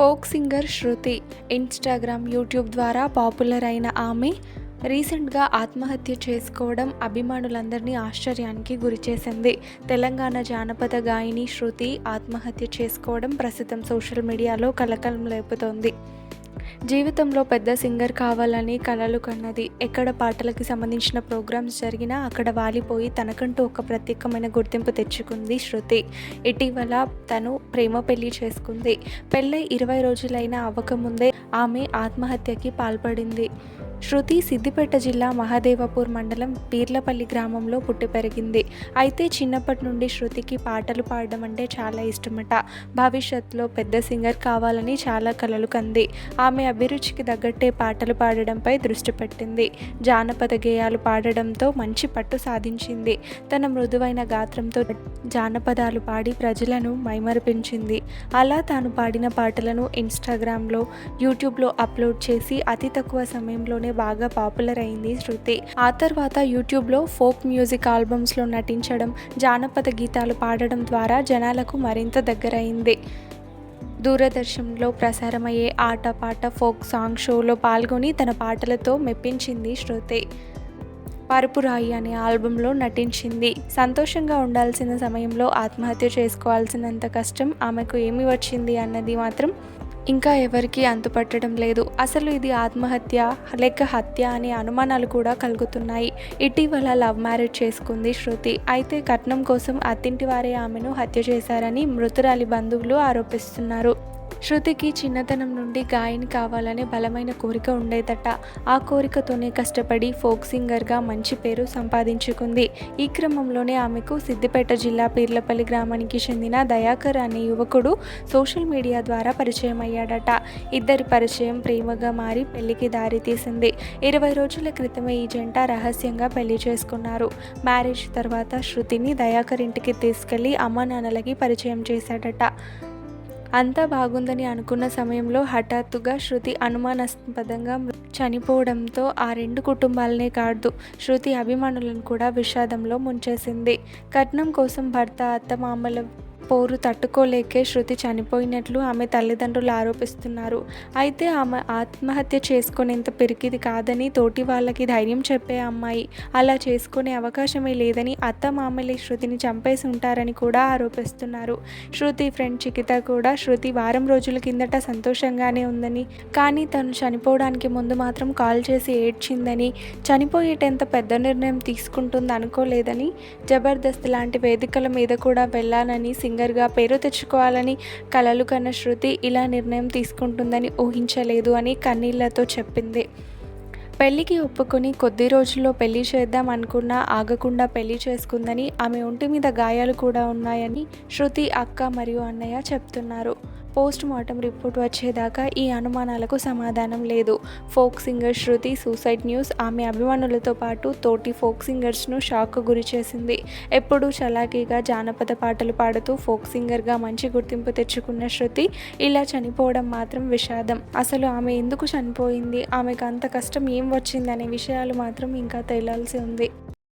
Folk singer Shruthi. Instagram YouTube ద్వారా popular అయిన ఆమె రీసెంట్గా ఆత్మహత్య చేసుకోవడం అభిమానులందరినీ ఆశ్చర్యానికి గురిచేసింది. తెలంగాణ జానపద గాయని శృతి ఆత్మహత్య చేసుకోవడం ప్రస్తుతం సోషల్ మీడియాలో కలకలం లేపుతోంది. జీవితంలో పెద్ద సింగర్ కావాలని కలలు కన్నది. ఎక్కడ పాటలకి సంబంధించిన ప్రోగ్రామ్స్ జరిగినా అక్కడ వాలిపోయి తనకంటూ ఒక ప్రత్యేకమైన గుర్తింపు తెచ్చుకుంది శృతి. ఇటీవల తను ప్రేమ పెళ్ళి చేసుకుంది. పెళ్ళై ఇరవై రోజులైనా అవ్వకముందే ఆమె ఆత్మహత్యకి పాల్పడింది. శృతి సిద్దిపేట జిల్లా మహాదేవపూర్ మండలం పీర్లపల్లి గ్రామంలో పుట్టి పెరిగింది. అయితే చిన్నప్పటి నుండి శృతికి పాటలు పాడడం అంటే చాలా ఇష్టమట. భవిష్యత్తులో పెద్ద సింగర్ కావాలని చాలా కలలు కంది. ఆమె అభిరుచికి తగ్గట్టే పాటలు పాడడంపై దృష్టి పెట్టింది. జానపద గేయాలు పాడడంతో మంచి పట్టు సాధించింది. తన మృదువైన గాత్రంతో జానపదాలు పాడి ప్రజలను మైమరిపించింది. అలా తాను పాడిన పాటలను ఇన్స్టాగ్రామ్లో యూట్యూబ్లో అప్లోడ్ చేసి అతి తక్కువ సమయంలోనే బాగా పాపులర్ అయింది శృతి. ఆ తర్వాత యూట్యూబ్లో ఫోక్ మ్యూజిక్ ఆల్బమ్స్లో నటించడం జానపద గీతాలు పాడడం ద్వారా జనాలకు మరింత దగ్గరైంది. దూరదర్శన్లో ప్రసారమయ్యే ఆట పాట ఫోక్ సాంగ్ షోలో పాల్గొని తన పాటలతో మెప్పించింది శృతి. పరుపురాయి అనే ఆల్బంలో నటించింది. సంతోషంగా ఉండాల్సిన సమయంలో ఆత్మహత్య చేసుకోవాల్సినంత కష్టం ఆమెకు ఏమి వచ్చింది అన్నది మాత్రం ఇంకా ఎవరికీ అంతుపట్టడం లేదు. అసలు ఇది ఆత్మహత్య లేక హత్య అనే అనుమానాలు కూడా కలుగుతున్నాయి. ఇటీవల లవ్ మ్యారేజ్ చేసుకుంది శృతి. అయితే కట్నం కోసం అత్తింటి వారే ఆమెను హత్య చేశారని మృతురాలి బంధువులు ఆరోపిస్తున్నారు. శృతికి చిన్నతనం నుండి గాయని కావాలనే బలమైన కోరిక ఉండేదట. ఆ కోరికతోనే కష్టపడి ఫోక్ సింగర్గా మంచి పేరు సంపాదించుకుంది. ఈ క్రమంలోనే ఆమెకు సిద్దిపేట జిల్లా పీర్లపల్లి గ్రామానికి చెందిన దయాకర్ అనే యువకుడు సోషల్ మీడియా ద్వారా పరిచయం అయ్యాడట ఇద్దరి పరిచయం ప్రేమగా మారి పెళ్ళికి దారితీసింది. ఇరవై రోజుల క్రితమే ఈ జంట రహస్యంగా పెళ్ళి చేసుకున్నారు. మ్యారేజ్ తర్వాత శృతిని దయాకర్ ఇంటికి తీసుకెళ్ళి అమ్మానాన్నలకి పరిచయం చేశాడట. అంతా బాగుందని అనుకున్న సమయంలో హఠాత్తుగా శృతి అనుమానాస్పదంగా చనిపోవడంతో ఆ రెండు కుటుంబాలనే కాదు శృతి అభిమానులను కూడా విషాదంలో ముంచేసింది. కట్నం కోసం భర్త అత్త మామల పోరు తట్టుకోలేకే శృతి చనిపోయినట్లు ఆమె తల్లిదండ్రులు ఆరోపిస్తున్నారు. అయితే ఆమె ఆత్మహత్య చేసుకునేంత పిరికిది కాదని తోటి వాళ్ళకి ధైర్యం చెప్పే అమ్మాయి. అలా చేసుకునే అవకాశమే లేదని అత్త మామలే శృతిని చంపేసి ఉంటారని కూడా ఆరోపిస్తున్నారు. శృతి ఫ్రెండ్ చికిత కూడా శృతి వారం రోజుల కిందట సంతోషంగానే ఉందని కానీ తను చనిపోవడానికి ముందు మాత్రం కాల్ చేసి ఏడ్చిందని చనిపోయేటంత పెద్ద నిర్ణయం తీసుకుంటుంది అనుకోలేదని జబర్దస్త్ లాంటి వేదికల మీద కూడా వెళ్ళాలని సింగర్గా పేరు తెచ్చుకోవాలని కలలు కన్న శృతి ఇలా నిర్ణయం తీసుకుంటుందని ఊహించలేదు అని కన్నీళ్ళతో చెప్పింది. పెళ్ళికి ఒప్పుకొని కొద్ది రోజుల్లో పెళ్ళి చేద్దాం అనుకున్నా ఆగకుండా పెళ్ళి చేసుకుందని ఆమె ఒంటి మీద గాయాలు కూడా ఉన్నాయని శృతి అక్క మరియు అన్నయ్య చెప్తున్నారు. పోస్ట్ మార్టం రిపోర్ట్ వచ్చేదాకా ఈ అనుమానాలకు సమాధానం లేదు. Folk singer Shruthi suicide news ఆమె అభిమానులతో పాటు తోటి ఫోక్ సింగర్స్ను షాక్ గురి చేసింది. ఎప్పుడూ చలాకీగా జానపద పాటలు పాడుతూ ఫోక్ సింగర్గా మంచి గుర్తింపు తెచ్చుకున్న శృతి ఇలా చనిపోవడం మాత్రం విషాదం. అసలు ఆమె ఎందుకు చనిపోయింది? ఆమెకు అంత కష్టం ఏం వచ్చిందనే విషయాలు మాత్రం ఇంకా తేలాల్సి ఉంది.